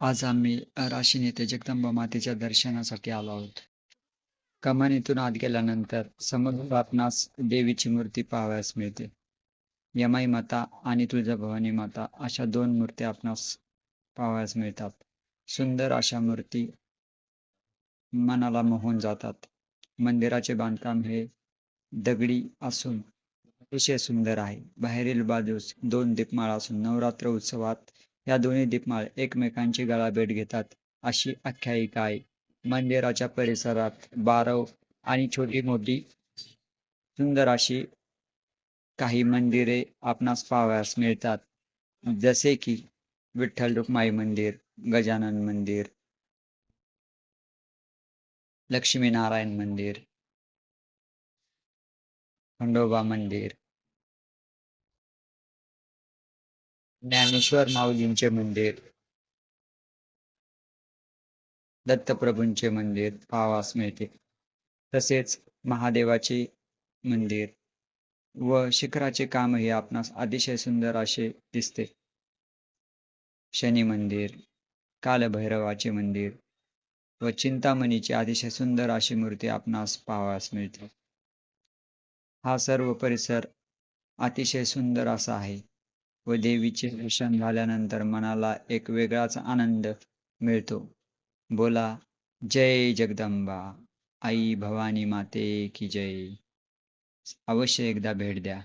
आज आम्ही राशीन येथे जगदंबा मातेच्या दर्शनासाठी आलो आहोत. कमानीतून आत गेल्यानंतर समुद्र आपणास देवीची मूर्ती पाहावयास मिळते. यमाई माता आणि तुळजाभवानी माता अशा दोन मूर्ती आपणास पाहावयास मिळतात. सुंदर अशा मूर्ती मनाला मोहून जातात. मंदिराचे बांधकाम हे दगडी असून अतिशय सुंदर आहे. बाहेरील बाजूस दोन दीपमाळा असून नवरात्र उत्सवात या दोन्ही दीपमाळ एकमेकांची गळाभेट घेतात. अशी आख्यायिका आहे. मंदिराच्या परिसरात बारव आणि छोटी मोठी सुंदर अशी काही मंदिरे आपणास पाहावयास मिळतात. जसे की विठ्ठल रुक्माई मंदिर गजानन मंदिर लक्ष्मीनारायण मंदिर खंडोबा मंदिर ज्ञानेश्वर माऊलींचे मंदिर दत्तप्रभूंचे मंदिर पावास मिळते तसेच महादेवाचे मंदिर व शिखराचे कामही आपणास अतिशय सुंदर असे दिसते. शनी मंदिर कालभैरवाचे मंदिर व चिंतामणीची अतिशय सुंदर अशी मूर्ती आपणास पाहावयास मिळते. हा सर्व परिसर अतिशय सुंदर असा आहे. व देवीचे दर्शन झाल्यानंतर मनाला एक वेगळाच आनंद मिळतो. बोला जय जगदंबा. आई भवानी माते की जय. अवश्य एकदा भेट द्या.